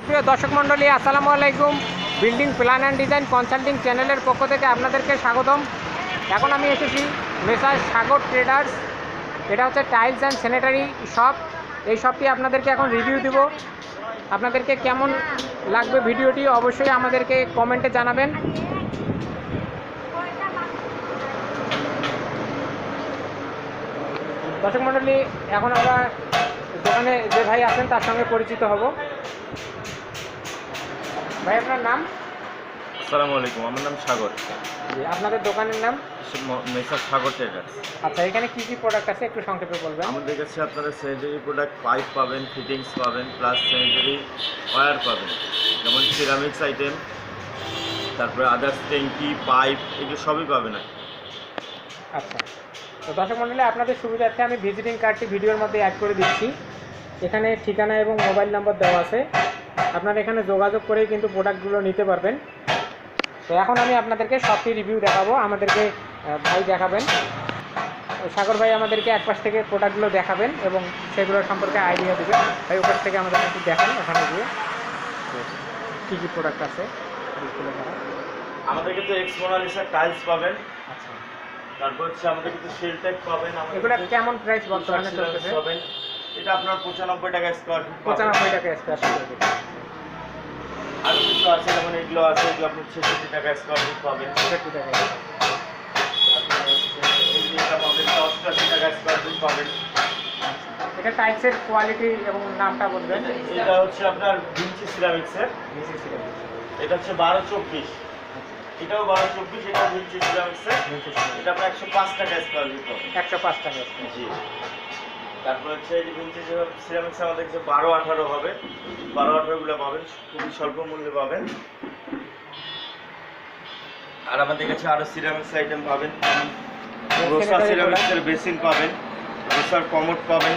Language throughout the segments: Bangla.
সুপ্রিয় দর্শক মণ্ডলী, আসসালামু আলাইকুম। Building plan and design consulting চ্যানেলের পক্ষ থেকে আপনাদেরকে স্বাগতম। এখন আমি এসেছি মেসার সাগর ট্রেডার্স। এটা হচ্ছে টাইলস অ্যান্ড স্যানিটারি শপ। এই শপটি আপনাদেরকে এখন রিভিউ দিব। আপনাদেরকে কেমন লাগবে ভিডিওটি অবশ্যই আমাদেরকে কমেন্টে জানাবেন। দর্শক মণ্ডলী, এখন আমরা দোকানে যে ভাই আছেন তার সঙ্গে পরিচিত হব। ভাই আপনার নাম? আসসালামু আলাইকুম আমার নাম সাগর। জি আপনাদের দোকানের নাম? Messrs Sagar traders. আচ্ছা এখানে কি কি প্রোডাক্ট আছে একটু সংক্ষেপে বলবেন? আমাদের কাছে আপনারা স্যানিটারি প্রোডাক্ট পাইপ পাবেন ফিটিংস পাবেন প্লাস স্যানিটারি ওয়্যার পাবেন। যেমন সিরামিক্স আইটেম তারপরে আদার্স ট্যাঙ্কি পাইপ এগুলো সবই পাবেন। আচ্ছা। তো দর্শক মণ্ডলী আপনাদের সুবিধার্থে আমি ভিজিটিং কার্ডটি ভিডিওর মধ্যে অ্যাড করে দিচ্ছি। এখানে ঠিকানা এবং মোবাইল নাম্বার দেওয়া আছে। আপনারা এখানে যোগাযোগ করেই কিন্তু প্রোডাক্টগুলো নিতে পারবেন। তো এখন আমি আপনাদেরকে সবটি রিভিউ দেখাবো আমাদেরকে ভাই দেখাবেন। সাগর ভাই আমাদেরকে এক পাশ থেকে প্রোডাক্টগুলো দেখাবেন এবং সেগুলোর সম্পর্কে আইডিয়া দেবেন। ভাই ওপাশ থেকে আমাদের একটু দেখান ওখানে গিয়ে কী কী প্রোডাক্ট আছে। আমাদের কাছে এক্স মোনালিসা টাইলস পাবেন। আচ্ছা। তারপর হচ্ছে আমাদের কাছে শেলটেক পাবেন। আমাদের এগুলো কেমন প্রাইস বর্তমানে চলতেছে? পাবেন। এটা আপনার পঁচানব্বই টাকা স্কোয়ার ফিট পঁচানব্বই টাকা স্কোয়ার ফিট আর কিছু আছে যেমন এগুলো আছে এগুলো আপনার ছেষট্টি টাকা স্কোয়ার ফিট পাবেন। ছেষট্টি টাকা এটা পাবেন অষ্টআশি টাকা স্কোয়ার ফিট পাবেন। এটা টাইলসের কোয়ালিটি এবং নামটা বলবেন। এটা হচ্ছে আপনার ভিঞ্চি সিরামিক্সের এটা হচ্ছে বারো চব্বিশ। এটাও বারো চব্বিশ ভিঞ্চি সিরামিক্সের এটা আপনার একশো পাঁচ টাকা স্কোয়ার ফিট পাবেন। একশো পাঁচ টাকা জি। তারপর হচ্ছে যে ভিঞ্চি সিরামিক্স আমাদের কাছে বারো আঠারো হবে। বারো আঠারোগুলো পাবেন খুবই স্বল্প মূল্যে পাবেন। আর আমাদের কাছে আরও সিরামিক্স আইটেম পাবেন। রোসা সিরামিক্সের বেসিন পাবেন রোসার কমোড পাবেন।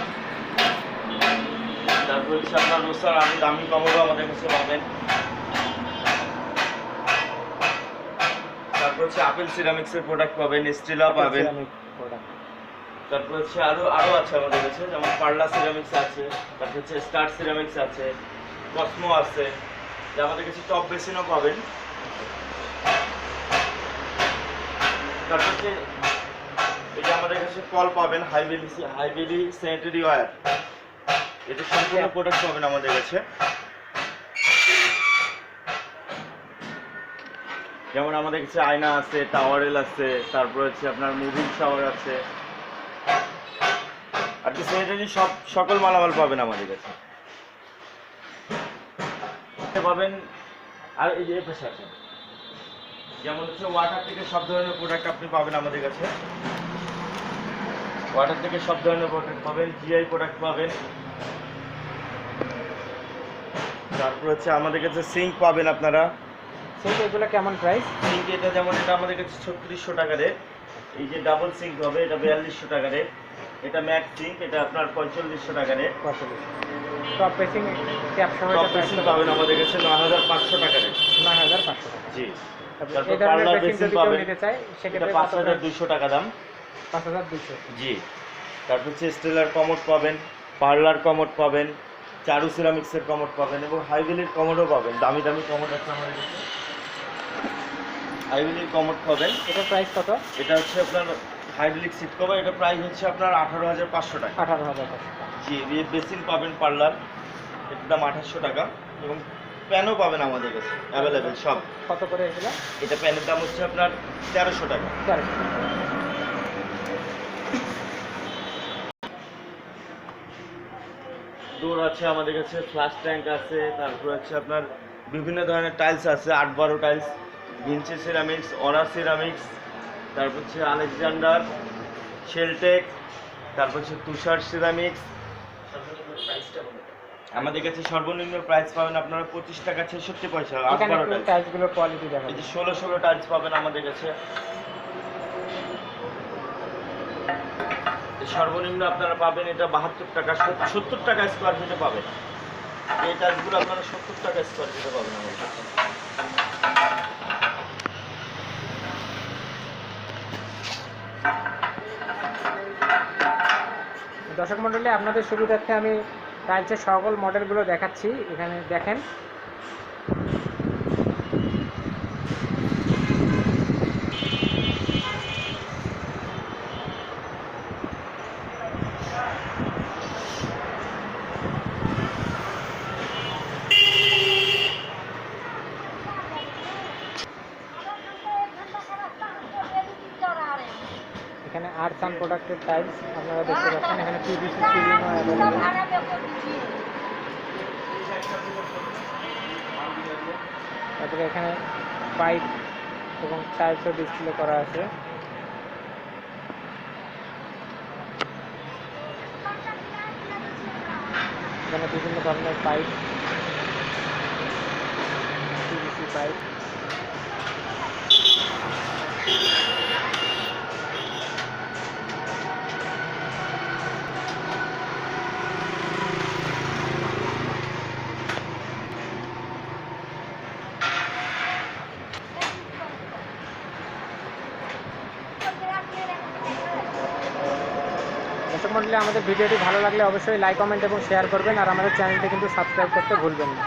তারপর হচ্ছে আপনার রোসার আরও দামি কমোডও আমাদের কাছে পাবেন। তারপর হচ্ছে আপেল সিরামিক্সের প্রোডাক্ট পাবেন স্টিলা পাবেন। তারপর হচ্ছে আরও আরও আছে আমাদের কাছে, যেমন পার্লা সিরামিক্স আছে, তারপর হচ্ছে স্টার সিরামিক্স আছে কসমো আছে, যে আমাদের কাছে টপ বেসিনও পাবেন। তারপর হচ্ছে আমাদের কাছে কল পাবেন হাইবেলি হাইবেলি স্যানিটারি সম্পূর্ণ প্রোডাক্ট পাবেন আমাদের কাছে। যেমন আমাদের কাছে আয়না আছে টাওয়ারেল আছে, তারপর হচ্ছে আপনার মুভিং শাওয়ার আছে। স্যানিটারি সব সকল মালামাল পাবেন আমাদের কাছে। পাবেন আর এই যে পেশা আছে যেমন হচ্ছে ওয়াটার থেকে সব ধরনের প্রোডাক্ট আপনি পাবেন আমাদের কাছে। ওয়াটার থেকে সব ধরনের প্রোডাক্ট পাবেন জিআই প্রোডাক্ট পাবেন। তারপর হচ্ছে আমাদের কাছে সিঙ্ক পাবেন আপনারা। সেই এগুলো কেমন প্রাইস সিঙ্ক এটা যেমন এটা আমাদের কাছে ছত্রিশশো টাকা রেট এই যে ডাবল সিঙ্ক হবে এটা বিয়াল্লিশশো টাকা রেট এটা ম্যাক সিঙ্ক এটা আপনার পঁয়তাল্লিশশো টাকা রেট টপ পেসিং টপ বেসিন পাবেন আমাদের কাছে নয় হাজার পাঁচশো টাকা রেট নয় হাজার পাঁচশো টাকা। জি। তারপর পার্লার পেসিং পাবেন। এটা সেক্ষেত্রে পাঁচ হাজার দুশো টাকা দাম। পাঁচ হাজার দুশো জি। তারপর হচ্ছে স্টেলার কমোড পাবেন পার্লার কমোড পাবেন চারু সিরামিক্সের কমোড পাবেন এবং হাইভেলির কমোডও পাবেন। দামি দামি কমোড আছে আমাদের কাছে। হাইভেলির কমোড পাবেন। এটার প্রাইস কত? এটা হচ্ছে আপনার হাইড্রোলিক সিট কভার এটা প্রাইস হচ্ছে আপনার আঠারো হাজার পাঁচশো টাকা। আঠারো হাজার টাকা জি বেসিন পাবেন পার্লার এটার দাম আঠাশশো টাকা এবং প্যানও পাবেন আমাদের কাছে অ্যাভেলেবেল সব। কত করে এগুলো? এটা প্যানের দাম হচ্ছে আপনার তেরোশো টাকা। ডোর আছে আমাদের কাছে ফ্লাশ ট্যাঙ্ক আছে তারপর হচ্ছে আপনার বিভিন্ন ধরনের টাইলস আছে আট বারো tiles Vinci ceramics honour ceramics তারপর হচ্ছে আলেকজান্ডার শেলটেক তারপর হচ্ছে তুষার সিরামিক্স। আমাদের কাছে সর্বনিম্ন প্রাইস পাবেন আপনারা পঁচিশ টাকা ছেষট্টি পয়সা টাইলসগুলোর কোয়ালিটি দেখা এই যে ষোলো ষোলো টাইলস পাবেন আমাদের কাছে। সর্বনিম্ন আপনারা পাবেন এটা বাহাত্তর টাকা সত্তর টাকা স্কোয়ার ফিটে পাবেন। এই টাইলসগুলো আপনারা সত্তর টাকা স্কোয়ার ফিটে পাবেন আমাদের কাছে। দর্শক মণ্ডলী আপনাদের সুবিধার্থে আমি টাইলসের সকল মডেলগুলো দেখাচ্ছি। এখানে দেখেন এখানে আর্টস অ্যান্ড প্রোডাক্টের টাইলস আপনারা দেখতে পাচ্ছেন। এখানে পিভিসি অ্যাভেলেবেল তারপরে এখানে পাইপ এবং টাইলসও ডিসপ্লে করা আছে। এখানে বিভিন্ন ধরনের পাইপ পিভিসি পাইপ দর্শক মন্ডলী, আমাদের ভিডিওটি ভালো লাগলে অবশ্যই লাইক কমেন্ট এবং শেয়ার করবেন। আর আমাদের চ্যানেলটি কিন্তু সাবস্ক্রাইব করতে ভুলবেন না।